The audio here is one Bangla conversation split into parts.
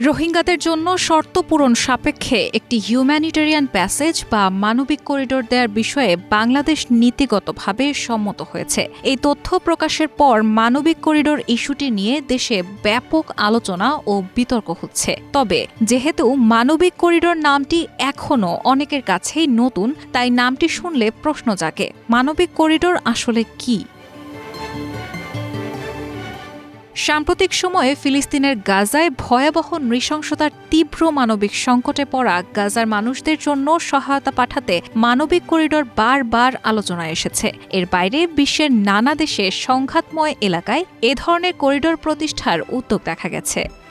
রোহিঙ্গাদের জন্য শর্ত পূরণ সাপেক্ষে একটি হিউম্যানিটেরিয়ান প্যাসেজ বা মানবিক করিডোর দেওয়ার বিষয়ে বাংলাদেশ নীতিগতভাবে সম্মত হয়েছে। এই তথ্য প্রকাশের পর মানবিক করিডোর ইস্যুটি নিয়ে দেশে ব্যাপক আলোচনা ও বিতর্ক হচ্ছে। তবে যেহেতু মানবিক করিডোর নামটি এখনও অনেকের কাছেই নতুন, তাই নামটি শুনলে প্রশ্ন জাগে, মানবিক করিডোর আসলে কী? সাম্প্রতিক সময়ে ফিলিস্তিনের গাজায় ভয়াবহ নৃশংসতার তীব্র মানবিক সংকটে পড়া গাজার মানুষদের জন্য সহায়তা পাঠাতে মানবিক করিডোর বারবার আলোচনায় এসেছে। এর বাইরে বিশ্বের নানা দেশে সংঘাতময় এলাকায় এ ধরনের করিডোর প্রতিষ্ঠার উদ্যোগ দেখা গেছে।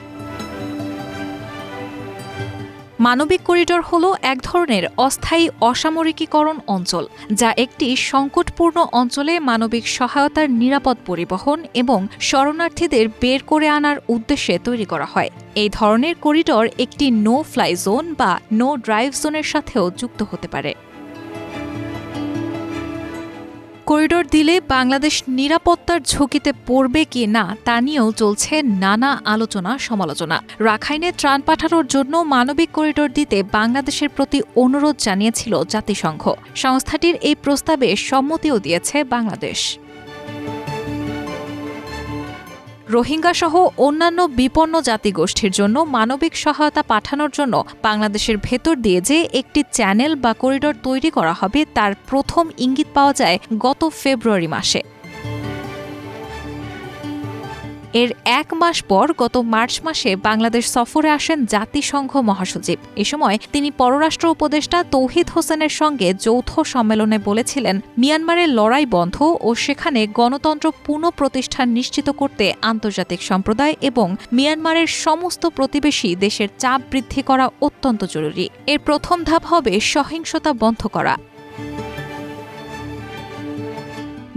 মানবিক করিডোর হল এক ধরনের অস্থায়ী অসামরিকীকরণ অঞ্চল, যা একটি সংকটপূর্ণ অঞ্চলে মানবিক সহায়তার নিরাপদ পরিবহন এবং শরণার্থীদের বের করে আনার উদ্দেশ্যে তৈরি করা হয়। এই ধরনের করিডর একটি নো ফ্লাই জোন বা নো ড্রাইভ জোনের সাথেও যুক্ত হতে পারে। করিডোর দিলে বাংলাদেশ নিরাপত্তার ঝুঁকিতে পড়বে কি না তা নিয়েও চলছে নানা আলোচনা, সমালোচনা। রাখাইনে ত্রাণ পাঠানোর জন্য মানবিক করিডোর দিতে বাংলাদেশের প্রতি অনুরোধ জানিয়েছিল জাতিসংঘ। সংস্থাটির এই প্রস্তাবে সম্মতিও দিয়েছে বাংলাদেশ। রোহিঙ্গা সহ অন্যান্য বিপন্ন জাতিগোষ্ঠীর জন্য মানবিক সহায়তা পাঠানোর জন্য বাংলাদেশের ভেতর দিয়ে যে একটি চ্যানেল বা করিডোর তৈরি করা হবে, তার প্রথম ইঙ্গিত পাওয়া যায় গত ফেব্রুয়ারি মাসে। এর এক মাস পর গত মার্চ মাসে বাংলাদেশ সফরে আসেন জাতিসংঘ মহাসচিব। এ সময় তিনি পররাষ্ট্র উপদেষ্টা তৌহিদ হোসেনের সঙ্গে যৌথ সম্মেলনে বলেছিলেন, মিয়ানমারের লড়াই বন্ধ ও সেখানে গণতন্ত্র পুনঃপ্রতিষ্ঠা নিশ্চিত করতে আন্তর্জাতিক সম্প্রদায় এবং মিয়ানমারের সমস্ত প্রতিবেশী দেশের চাপ বৃদ্ধি করা অত্যন্ত জরুরি। এর প্রথম ধাপ হবে সহিংসতা বন্ধ করা।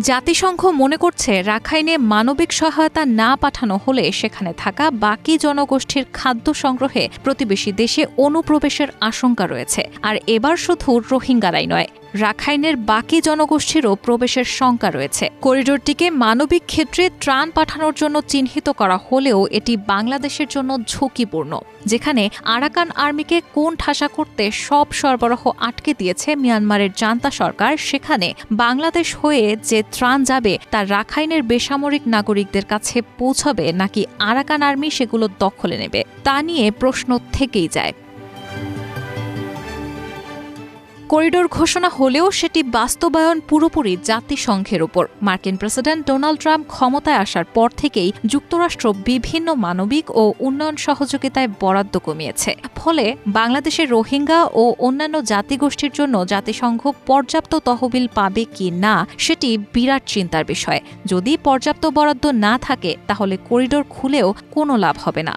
জাতিসংঘ মনে করছে রাখাইনে মানবিক সহায়তা না পাঠানো হলে সেখানে থাকা বাকি জনগোষ্ঠীর খাদ্য সংগ্রহে প্রতিবেশী দেশে অনুপ্রবেশের আশঙ্কা রয়েছে। আর এবার শুধু রোহিঙ্গারাই নয় রাখাইনের বাকি জনগোষ্ঠীরও প্রবেশের শঙ্কা রয়েছে। করিডোরটিকে মানবিক ক্ষেত্রে ত্রাণ পাঠানোর জন্য চিহ্নিত করা হলেও এটি বাংলাদেশের জন্য ঝুঁকিপূর্ণ, যেখানে আরাকান আর্মিকে কোন ঠাসা করতে সব সরবরাহ আটকে দিয়েছে মিয়ানমারের জান্তা সরকার, সেখানে বাংলাদেশ হয়ে যে ত্রাণ যাবে তা রাখাইনের বেসামরিক নাগরিকদের কাছে পৌঁছাবে নাকি আরাকান আর্মি সেগুলো দখলে নেবে, তা নিয়ে প্রশ্ন থেকেই যায়। করিডোর ঘোষণা হলেও সেটি বাস্তবায়ন পুরোপুরি জাতিসংঘের ওপর মার্কিন প্রেসিডেন্ট ডোনাল্ড ট্রাম্প ক্ষমতায় আসার পর থেকেই যুক্তরাষ্ট্র বিভিন্ন মানবিক ও উন্নয়ন সহযোগিতায় বরাদ্দ কমিয়েছে। ফলে বাংলাদেশের রোহিঙ্গা ও অন্যান্য জাতিগোষ্ঠীর জন্য জাতিসংঘ পর্যাপ্ত তহবিল পাবে কি না, সেটি বিরাট চিন্তার বিষয়। যদি পর্যাপ্ত বরাদ্দ না থাকে, তাহলে করিডোর খুলেও কোনো লাভ হবে না।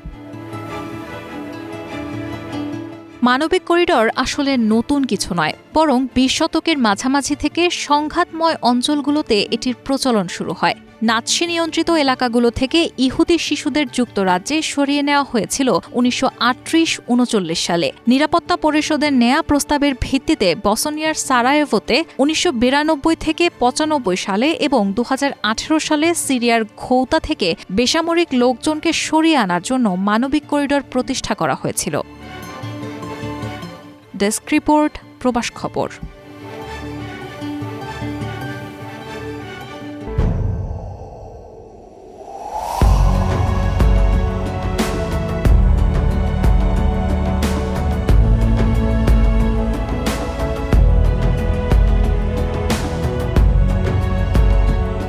মানবিক করিডর আসলে নতুন কিছু নয়, বরং বিশ শতকের মাঝামাঝি থেকে সংঘাতময় অঞ্চলগুলোতে এটির প্রচলন শুরু হয়। নাৎসি নিয়ন্ত্রিত এলাকাগুলো থেকে ইহুদি শিশুদের যুক্তরাজ্যে সরিয়ে নেওয়া হয়েছিল উনিশশো উনচল্লিশ সালে। নিরাপত্তা পরিষদের নেয়া প্রস্তাবের ভিত্তিতে বসনিয়ার সারায়েভোতে উনিশশো বিরানব্বই থেকে পঁচানব্বই সালে এবং দু হাজার আঠেরো সালে সিরিয়ার ঘৌতা থেকে বেসামরিক লোকজনকে সরিয়ে আনার জন্য মানবিক করিডর প্রতিষ্ঠা করা হয়েছিল। ডেস্ক রিপোর্ট প্রবাস খবর।